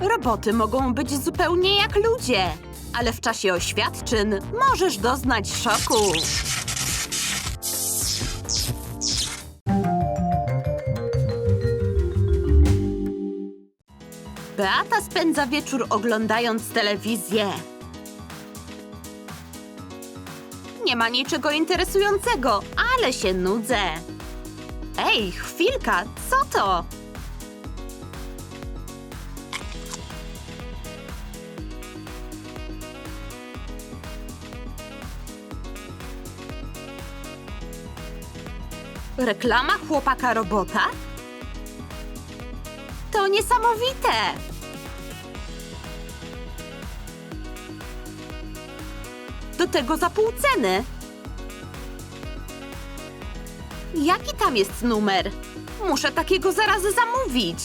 Roboty mogą być zupełnie jak ludzie, ale w czasie oświadczyn możesz doznać szoku. Beata spędza wieczór oglądając telewizję. Nie ma niczego interesującego, ale się nudzę. Ej, chwilka, co to? Reklama chłopaka robota? To niesamowite! Do tego za pół ceny. Jaki tam jest numer? Muszę takiego zaraz zamówić.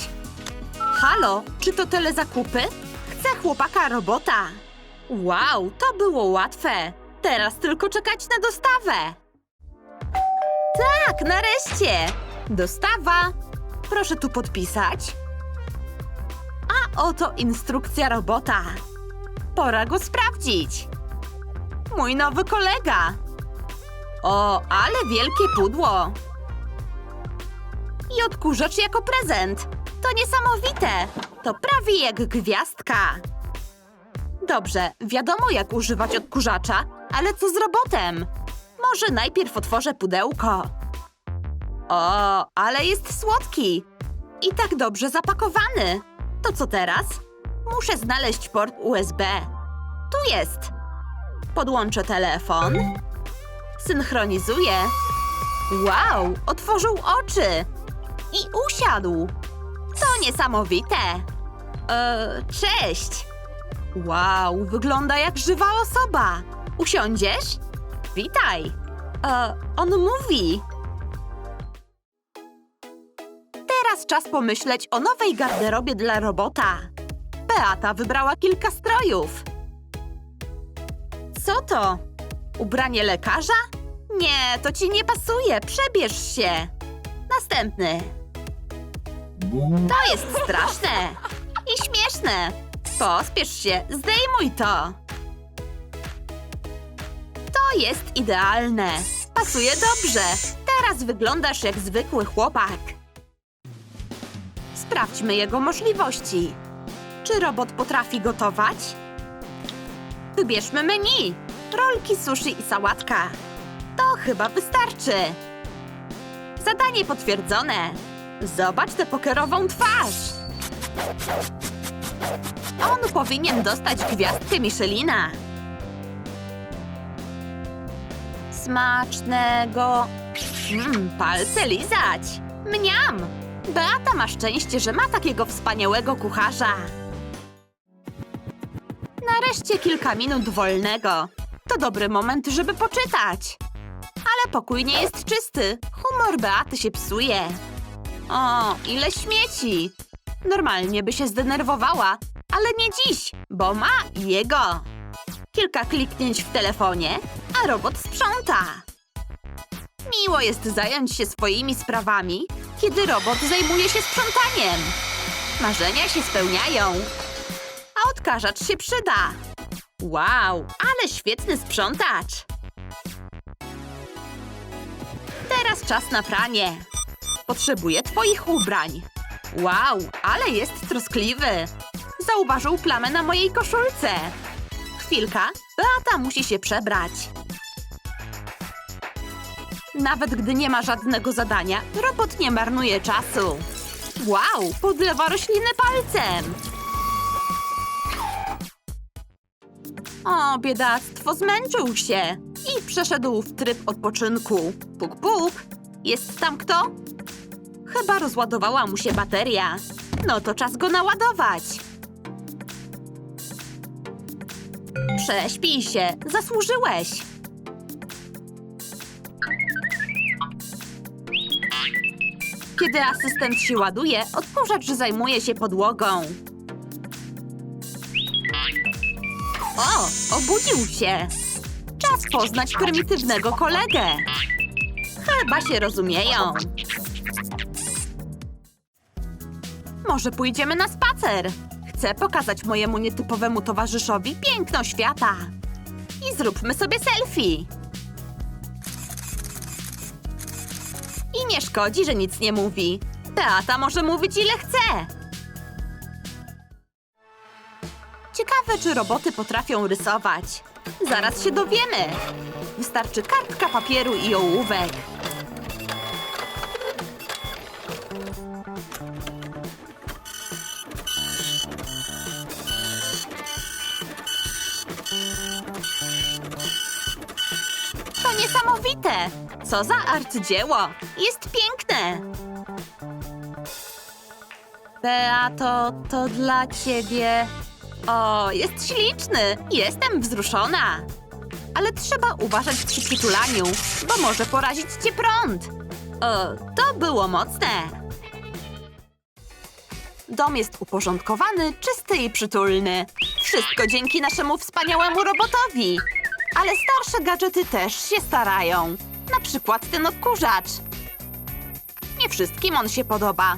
Halo, czy to telezakupy? Chcę chłopaka robota. Wow, to było łatwe. Teraz tylko czekać na dostawę. Tak, nareszcie! Dostawa. Proszę tu podpisać. A oto instrukcja robota. Pora go sprawdzić. Mój nowy kolega. O, ale wielkie pudło. I odkurzacz jako prezent. To niesamowite. To prawie jak gwiazdka. Dobrze, wiadomo jak używać odkurzacza, ale co z robotem? Może najpierw otworzę pudełko. O, ale jest słodki. I tak dobrze zapakowany. To co teraz? Muszę znaleźć port USB. Tu jest. Podłączę telefon. Synchronizuję. Wow, otworzył oczy. I usiadł. To niesamowite. E, cześć. Wow, wygląda jak żywa osoba. Usiądziesz? Witaj. E, on mówi. Teraz czas pomyśleć o nowej garderobie dla robota. Beata wybrała kilka strojów. Co to? Ubranie lekarza? Nie, to ci nie pasuje. Przebierz się. Następny. To jest straszne i śmieszne. Pospiesz się, zdejmuj to. To jest idealne. Pasuje dobrze. Teraz wyglądasz jak zwykły chłopak. Sprawdźmy jego możliwości. Czy robot potrafi gotować? Wybierzmy menu. Rolki, sushi i sałatka. To chyba wystarczy. Zadanie potwierdzone. Zobacz tę pokerową twarz. On powinien dostać gwiazdkę Michelina. Smacznego. Mmm, palce lizać. Mniam. Beata ma szczęście, że ma takiego wspaniałego kucharza. Nareszcie kilka minut wolnego. To dobry moment, żeby poczytać. Ale pokój nie jest czysty. Humor Beaty się psuje. O, ile śmieci! Normalnie by się zdenerwowała, ale nie dziś, bo ma jego. Kilka kliknięć w telefonie, a robot sprząta. Miło jest zająć się swoimi sprawami, kiedy robot zajmuje się sprzątaniem. Marzenia się spełniają, a odkażacz się przyda. Wow, ale świetny sprzątacz! Teraz czas na pranie. Potrzebuję twoich ubrań. Wow, ale jest troskliwy. Zauważył plamę na mojej koszulce. Chwilka, Beata musi się przebrać. Nawet gdy nie ma żadnego zadania, robot nie marnuje czasu. Wow, podlewa rośliny palcem. O, biedactwo, zmęczył się i przeszedł w tryb odpoczynku. Puk, puk. Jest tam kto? Chyba rozładowała mu się bateria. No to czas go naładować. Prześpij się, zasłużyłeś. Kiedy asystent się ładuje, odkurzacz zajmuje się podłogą. O, obudził się. Czas poznać prymitywnego kolegę. Chyba się rozumieją. Może pójdziemy na spacer? Chcę pokazać mojemu nietypowemu towarzyszowi piękno świata. I zróbmy sobie selfie. Nie szkodzi, że nic nie mówi. Beata może mówić ile chce. Ciekawe, czy roboty potrafią rysować. Zaraz się dowiemy. Wystarczy kartka papieru i ołówek. To niesamowite! Co za arcydzieło! Jest piękne! Beato, to dla ciebie. O, jest śliczny! Jestem wzruszona! Ale trzeba uważać przy przytulaniu, bo może porazić cię prąd. O, to było mocne! Dom jest uporządkowany, czysty i przytulny. Wszystko dzięki naszemu wspaniałemu robotowi. Ale starsze gadżety też się starają. Na przykład ten odkurzacz. Nie wszystkim on się podoba.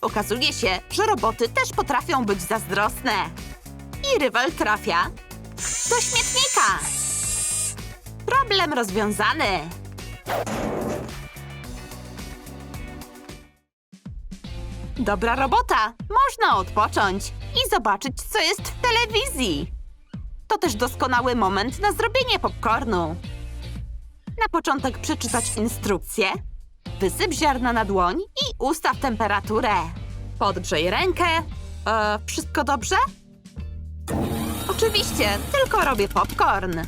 Okazuje się, że roboty też potrafią być zazdrosne. I rywal trafia do śmietnika. Problem rozwiązany. Dobra robota! Można odpocząć i zobaczyć, co jest w telewizji. To też doskonały moment na zrobienie popcornu. Na początek przeczytać instrukcję. Wysyp ziarna na dłoń i ustaw temperaturę. Podgrzej rękę. E, wszystko dobrze? Oczywiście, tylko robię popcorn.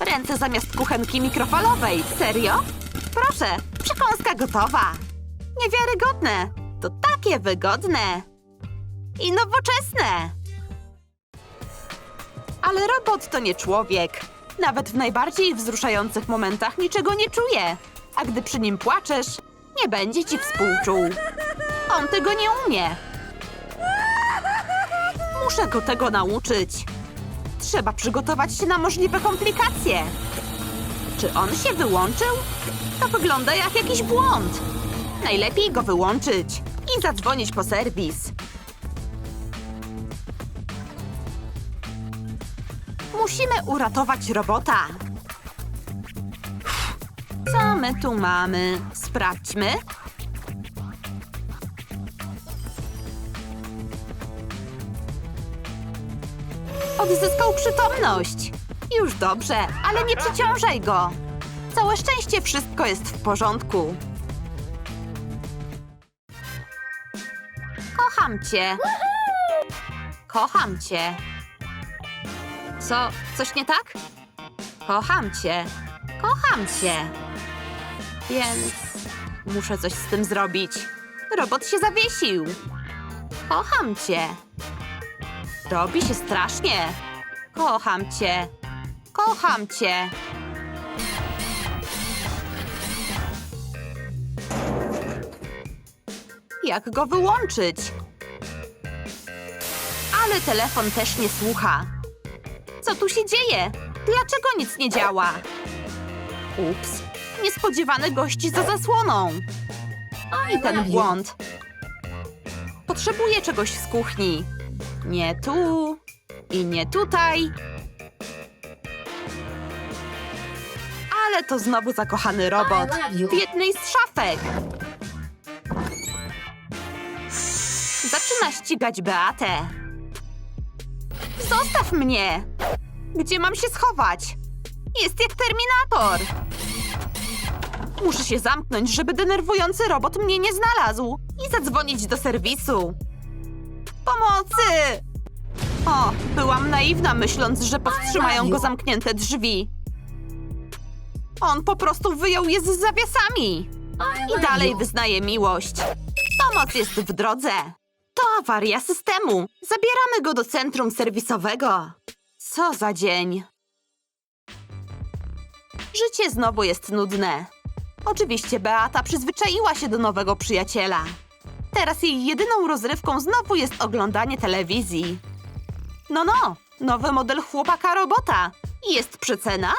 Ręce zamiast kuchenki mikrofalowej. Serio? Proszę, przekąska gotowa. Niewiarygodne. To takie wygodne. I nowoczesne. Ale robot to nie człowiek. Nawet w najbardziej wzruszających momentach niczego nie czuje. A gdy przy nim płaczesz, nie będzie ci współczuł. On tego nie umie. Muszę go tego nauczyć. Trzeba przygotować się na możliwe komplikacje. Czy on się wyłączył? To wygląda jak jakiś błąd. Najlepiej go wyłączyć i zadzwonić po serwis. Musimy uratować robota. Co my tu mamy? Sprawdźmy. Odzyskał przytomność. Już dobrze, ale nie przeciążaj go. Całe szczęście wszystko jest w porządku. Kocham cię. Kocham cię. Co? Coś nie tak? Kocham cię. Kocham cię. Więc muszę coś z tym zrobić. Robot się zawiesił. Kocham cię. Robi się strasznie. Kocham cię. Kocham cię. Jak go wyłączyć? Ale telefon też nie słucha. Co tu się dzieje? Dlaczego nic nie działa? Ups, niespodziewany gość za zasłoną. I ten błąd. Potrzebuję czegoś z kuchni. Nie tu i nie tutaj. Ale to znowu zakochany robot w jednej z szafek. Zaczyna ścigać Beatę. Zostaw mnie! Gdzie mam się schować? Jest jak Terminator! Muszę się zamknąć, żeby denerwujący robot mnie nie znalazł i zadzwonić do serwisu. Pomocy! O, byłam naiwna, myśląc, że powstrzymają go zamknięte drzwi. On po prostu wyjął je z zawiasami. I dalej wyznaje miłość. Pomoc jest w drodze. To awaria systemu. Zabieramy go do centrum serwisowego. Co za dzień. Życie znowu jest nudne. Oczywiście Beata przyzwyczaiła się do nowego przyjaciela. Teraz jej jedyną rozrywką znowu jest oglądanie telewizji. No, no, nowy model chłopaka robota. Jest przecena?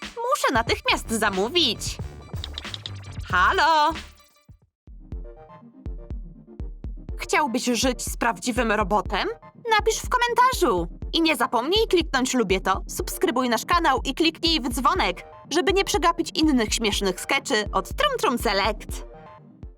Muszę natychmiast zamówić. Halo? chciałbyś żyć z prawdziwym robotem? Napisz w komentarzu. I nie zapomnij kliknąć lubię to, subskrybuj nasz kanał i kliknij w dzwonek, żeby nie przegapić innych śmiesznych skeczy od Trum Trum Select.